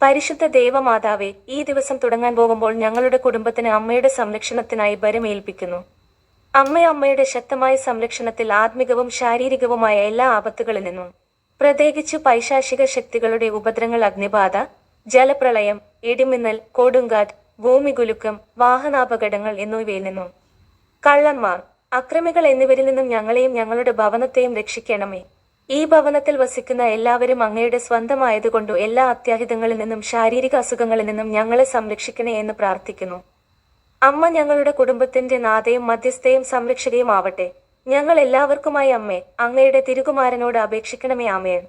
പരിശുദ്ധ ദേവമാതാവെ ഈ ദിവസം തുടങ്ങാൻ പോകുമ്പോൾ ഞങ്ങളുടെ കുടുംബത്തിന് അമ്മയുടെ സംരക്ഷണത്തിനായി ബരമേൽപ്പിക്കുന്നു അമ്മ അമ്മയുടെ ശക്തമായ സംരക്ഷണത്തിൽ ആത്മികവും ശാരീരികവുമായ എല്ലാ ആപത്തുകളിൽ നിന്നും പ്രത്യേകിച്ച് പൈശാചിക ശക്തികളുടെ ഉപദ്രങ്ങൾ അഗ്നിബാധ ജലപ്രളയം ഇടിമിന്നൽ കൊടുങ്കാറ്റ് ഭൂമികുലുക്കം വാഹനാപകടങ്ങൾ എന്നിവയിൽ നിന്നും കള്ളന്മാർ അക്രമികൾ എന്നിവരിൽ നിന്നും ഞങ്ങളെയും ഞങ്ങളുടെ ഭവനത്തെയും രക്ഷിക്കണമേ. ഈ ഭവനത്തിൽ വസിക്കുന്ന എല്ലാവരും അങ്ങയുടെ സ്വന്തമായതുകൊണ്ടു എല്ലാ അത്യാഹിതങ്ങളിൽ നിന്നും ശാരീരിക അസുഖങ്ങളിൽ നിന്നും ഞങ്ങളെ സംരക്ഷിക്കണേ എന്ന് പ്രാർത്ഥിക്കുന്നു. അമ്മ ഞങ്ങളുടെ കുടുംബത്തിന്റെ നാഥയും മധ്യസ്ഥയും സംരക്ഷകയും ആവട്ടെ. ഞങ്ങൾ എല്ലാവർക്കുമായി അമ്മേ അങ്ങയുടെ തിരുകുമാരനോട് അപേക്ഷിക്കണമേ ആമേൻ.